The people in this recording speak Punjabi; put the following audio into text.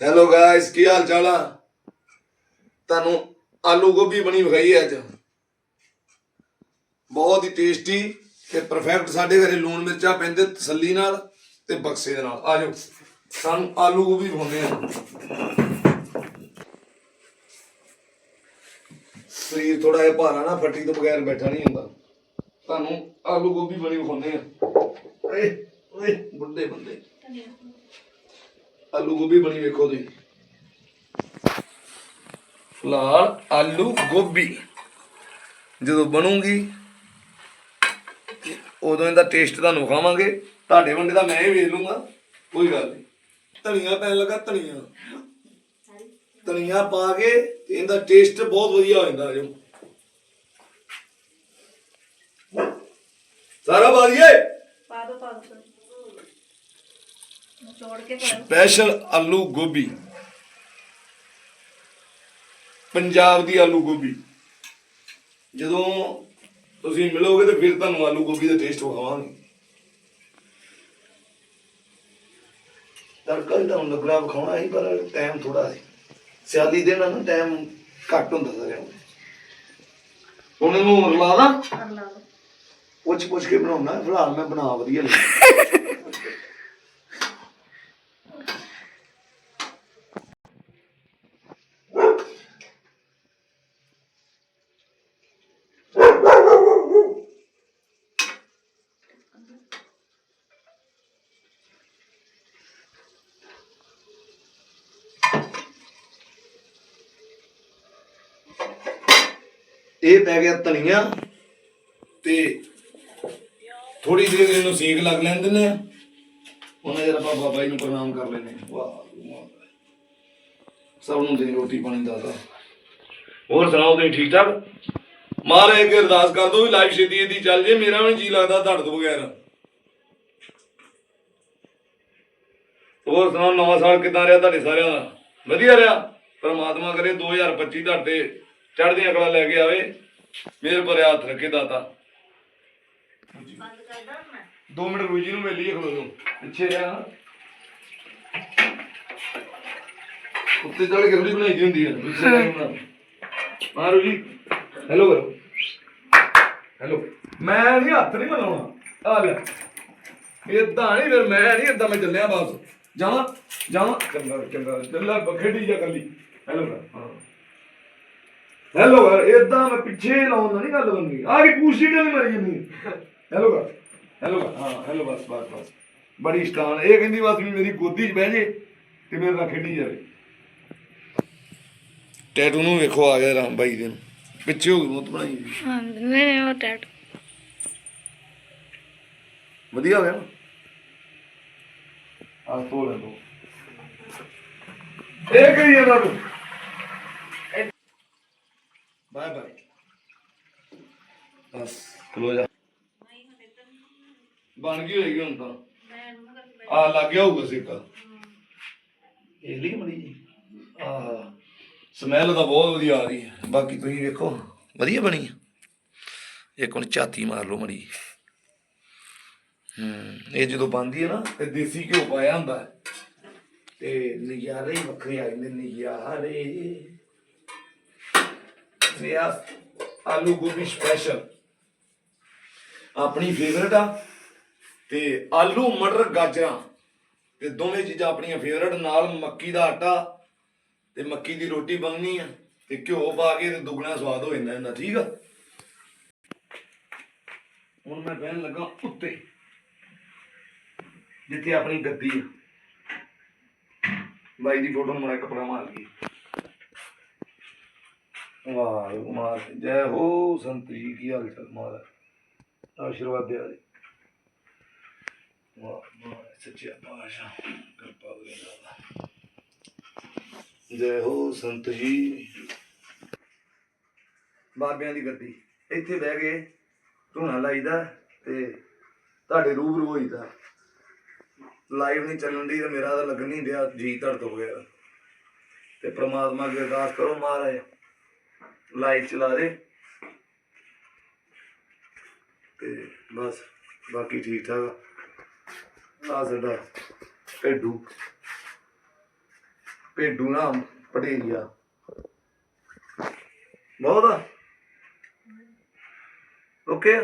ਹੈਲੋ ਗਾਇਸ ਕੀ ਹਾਲ ਚਾਲ ਆ? ਤੁਹਾਨੂੰ ਆਲੂ ਗੋਭੀ ਬਣੀ ਵਿਖਾਈ ਹੈ ਅੱਜ। ਬਹੁਤ ਹੀ ਟੇਸਟੀ ਤੇ ਪਰਫੈਕਟ ਸਾਡੇ ਘਰੇ ਲੂਣ ਮਿਰਚਾਂ ਪੈਂਦੇ ਤਸੱਲੀ ਨਾਲ ਤੇ ਬਕਸੇ ਦੇ ਨਾਲ। ਆ ਜਾਓ ਸਾਨੂੰ ਆਲੂ ਗੋਭੀ ਬਣਾਉਂਦੇ ਆ ਸਰੀਰ ਥੋੜਾ ਜਿਹਾ ਭਾਰਾ ਨਾ, ਫੱਟੀ ਤੋਂ ਬਗੈਰ ਬੈਠਾ ਨਹੀਂ ਹੁੰਦਾ। ਤੁਹਾਨੂੰ ਆਲੂ ਗੋਭੀ ਬਣੀ ਵਿਖਾਉਂਦੇ ਆ ਓਏ ਓਏ, ਬੁੱਢੇ ਬੰਦੇ। ਆਲੂ ਗੋਭੀ ਬਣੀ ਵੇਖੋ ਤੁਸੀਂ। ਫਿਲਹਾਲ ਆਲੂ ਗੋਭੀ ਜਦੋਂ ਬਣੂਗੀ, ਉਦੋਂ ਇਹਦਾ ਟੇਸਟ ਤੁਹਾਨੂੰ ਵਿਖਾਵਾਂਗੇ। ਤੁਹਾਡੇ ਵੰਡੇ ਦਾ ਮੈਂ ਹੀ ਵੇਖ ਲੂੰਗਾ। ਕੋਈ ਗੱਲ ਨਹੀਂ। ਧਨੀਆ ਪੈਣ ਲੱਗਾ ਧਨੀਆ। ਧਨੀਆ ਪਾ ਕੇ ਤੇ ਇਹਦਾ ਟੇਸਟ ਬਹੁਤ ਵਧੀਆ ਹੋ ਜਾਂਦਾ ਜੋ ਸਾਰਾ ਬਾਦੀਏ ਪਾ ਦੋ ਪਾ ਦੋ। ਕੇ ਸਪੈਸ਼ਲ ਆਲੂ ਗੋਭੀ। ਪੰਜਾਬ ਦੀ ਆਲੂ ਗੋਭੀ। ਜਦੋਂ ਤੁਸੀਂ ਮਿਲੋਗੇ ਤੇ ਫਿਰ ਤੁਹਾਨੂੰ ਆਲੂ ਗੋਭੀ ਦਾ ਟੇਸਟ ਵਿਖਾਵਾਂਗੇ। ਤੜਕਾ ਵੀ ਤੁਹਾਨੂੰ ਲੱਗਣਾ ਵਿਖਾਉਣਾ ਸੀ ਪਰ ਟਾਈਮ ਥੋੜਾ ਸੀ। ਸਿਆਲੀ ਦਿਨ ਆ ਨਾ ਟਾਈਮ ਘੱਟ ਹੁੰਦਾ ਸਾਰਿਆਂ ਨੂੰ। ਹੁਣ ਇਹਨੂੰ ਰਲਾ ਦਾਂ ਪੁੱਛ ਪੁੱਛ ਕੇ ਬਣਾਉਣਾ। ਫਿਲਹਾਲ ਮੈਂ ਬਣਾ ਵਧੀਆ ਲਿਆ ਇਹ ਪੈ ਗਿਆ ਧਨੀਆ ਤੇ ਥੋੜੀ ਦੇਰ ਇਹਨੂੰ ਸੇਕ ਲੱਗ ਲੈਣ ਦਿੰਦੇ ਆ ਉਹਨਾਂ ਜਰ ਆਪਾਂ ਬਾਬਾ ਜੀ ਨੂੰ ਪ੍ਰਣਾਮ ਕਰ ਲੈਨੇ ਵਾਹ ਸਭ ਨੂੰ ਦੇ ਰੋਟੀ ਪਾਣੀ ਦਾਦਾ ਹੋਰ ਸੁਣਾਓ, ਤੁਸੀਂ ਠੀਕ ਠਾਕ? ਮਹਾਰਾਜ ਅੱਗੇ ਅਰਦਾਸ ਕਰ ਦੋ ਵੀ ਲਾਈਫ ਛੇਤੀ ਇਹਦੀ ਚੱਲ ਜੇ, ਮੇਰਾ ਵੀ ਜੀ ਲੱਗਦਾ ਧੜ ਤੋਂ ਬਗੈਰ ਹੋਰ ਸੁਣਾਓ, ਨਵਾਂ ਸਾਲ ਕਿਦਾਂ ਰਿਹਾ ਤੁਹਾਡੇ ਸਾਰਿਆਂ ਦਾ? ਵਧੀਆ ਰਿਹਾ? ਪਰਮਾਤਮਾ ਕਰੇ 2025 ਤੁਹਾਡੇ ਚੜ੍ਹਦੀਆਂ ਕਲਾ ਲੈ ਕੇ ਆਵੇ। ਮੇਰ ਭਰਿਆ ਹੱਥ ਰੱਖੇ ਦਾਤਾ। 2 ਮਿੰਟ ਰੂਜੀ ਨੂੰ ਮਿਲ ਖਲੋ ਜੋ ਪਿੱਛੇ ਰਿਹਾ ਉੱਤੇ ਚੜ ਕੇ ਰੂਜੀ ਬਣਾਈ ਦੀ ਹੁੰਦੀ ਹੈ ਪਿੱਛੇ ਰਹਿ ਹੈਲੋ ਕਰੋ। ਹੈਲੋ ਮੈਂ ਨਹੀਂ, ਹੱਥ ਨਹੀਂ ਮਿਲਾਉਣਾ। ਆ ਲੈ। ਇਦਾਂ ਨਹੀਂ ਫਿਰ ਮੈਂ ਨਹੀਂ ਇਦਾਂ ਮੈਂ ਚੱਲਿਆ ਬਸ ਜਾਵਾਂ ਜਾਵਾਂ। ਚੰਗਾ ਚੰਗਾ। ਚੱਲਾ ਖੇਡੀ ਜਾ ਕੱਲੀ। ਹੈਲੋ ਹਾਂ। ਹੈਲੋ ਕਰ ਇਦਾਂ ਮੈਂ ਪਿੱਛੇ ਲਾਉਂਦਾ ਨਹੀਂ ਗੱਲ ਬੰਦੀ ਆ ਕੀ ਪੂਛੀ ਤੇ ਨਹੀਂ ਮਰੀ ਜਾਂਦੀ। ਹੈਲੋ ਕਰ ਹੈਲੋ ਕਰ ਹਾਂ ਹੈਲੋ ਬਸ ਬਸ ਬਸ। ਬੜੀ ਸਟਾਨ ਇਹ ਕਹਿੰਦੀ ਬਸ ਵੀ ਮੇਰੀ ਗੋਦੀ 'ਚ ਬਹਿ ਜੇ ਤੇ ਮੇਰੇ ਨਾਲ ਖੇਡੀ ਜਾਵੇ। ਟੈਟੂ ਨੂੰ ਵੇਖੋ ਆ ਗਿਆ ਰਾਮ ਬਾਈ ਦੇ ਪਿੱਛੇ ਹੋ ਗਈ ਮੂੰਹ ਬਣਾਈ। ਹਾਂ ਮੇਰੇ ਉਹ ਟੈਟ ਵਧੀਆ ਹੋ ਗਿਆ ਆ ਤੋ ਲੈ ਲੋ ਇਹ ਕਹੀ ਇਹਨਾਂ ਨੂੰ ਬਸ ਖਲੋ ਜਾ। ਬਣ ਗਈ ਹੋਏਗੀ ਹੁਣ ਤਾਂ। ਆ ਲੱਗ ਗਿਆ ਹੋਊਗਾ ਸਿੱਕਾ। ਇਹ ਲਈ ਮੜੀ ਜੀ ਆ ਸਮੈਲ ਤਾਂ ਬਹੁਤ ਵਧੀਆ ਆ ਰਹੀ ਹੈ। ਬਾਕੀ ਤੁਸੀਂ ਵੇਖੋ ਵਧੀਆ ਬਣੀ ਹੈ। ਇੱਕ ਹੁਣ ਝਾਤੀ ਮਾਰ ਲਓ ਮੜੀ। ਹੂੰ ਇਹ ਜਦੋਂ ਬਣਦੀ ਹੈ ਨਾ ਤੇ ਦੇਸੀ ਘਿਓ ਪਾਇਆ ਹੁੰਦਾ ਹੈ। ਤੇ ਨਜ਼ਾਰੇ ਹੀ ਵੱਖਰੇ ਆ ਜਾਂਦੇ ਨਜ਼ਾਰੇ। ਤੇ ਆਲੂ ਗੋਭੀ ਸਪੈਸ਼ਲ ਆਪਣੀ ਫੇਵਰਟ ਆ ਤੇ ਆਲੂ, ਮਟਰ, ਗਾਜਰਾਂ ਤੇ ਦੋਵੇਂ ਚੀਜ਼ਾਂ ਆਪਣੀਆਂ ਫੇਵਰਟ ਨਾਲ ਮੱਕੀ ਦਾ ਆਟਾ ਤੇ ਮੱਕੀ ਦੀ ਰੋਟੀ ਬਣਨੀ ਆ ਤੇ ਘਿਓ ਪਾ ਕੇ ਤੇ ਦੁੱਗਣਾ ਸਵਾਦ ਹੋ ਜਾਂਦਾ ਇਹਨਾਂ ਠੀਕ ਆ? ਹੁਣ ਮੈਂ ਬਹਿਣ ਲੱਗਾ ਉੱਤੇ, ਜਿੱਥੇ ਆਪਣੀ ਗੱਦੀ ਆ। ਬਾਈ ਦੀ ਫੋਟੋ ਨੂੰ ਮਾੜਾ ਕਪੜਾ ਮਾਰ ਗਈ ਵਾਹ, ਮਾਰ, ਜੈ ਹੋ ਸੰਤ ਜੀ ਕੀ ਹਾਲ ਚਾਲ ਮਾਰ ਆਸ਼ੀਰਵਾਦ ਦੇ ਆਲੇ ਵਾਹ ਵਾਹ, ਸੱਚੇ ਪਾਤਸ਼ਾਹ, ਕਿਰਪਾ ਕਰੇ ਦਾਤਾ ਜੈ ਹੋ ਸੰਤ ਜੀ। ਬਾਬਿਆਂ ਦੀ ਗੱਦੀ। ਇੱਥੇ ਬਹਿ ਕੇ ਧੂਣਾ ਲਾਈਦਾ ਤੇ ਤੁਹਾਡੇ ਰੂਬਰੂ ਹੋਈਦਾ। ਲਾਈਵ ਨਹੀਂ ਚੱਲਣ ਦੀ ਤੇ ਮੇਰਾ ਤਾਂ ਲੱਗਣ ਨਹੀਂ ਰਿਹਾ ਜੀ ਧੜ ਤੋਂ ਗਿਆ ਤੇ ਪ੍ਰਮਾਤਮਾ ਅੱਗੇ ਅਰਦਾਸ ਕਰੋ ਮਹਾਰਾਜ। ਲਾਈਵ ਚਲਾ ਦੇ। ਤੇ ਬਸ ਬਾਕੀ ਠੀਕ ਠਾਕ ਆ। ਸਾਡਾ ਭੇਡੂ ਭੇਡੂ ਨਾ ਪਟੇਰੀਆ ਬਹੁਤ ਓਕੇ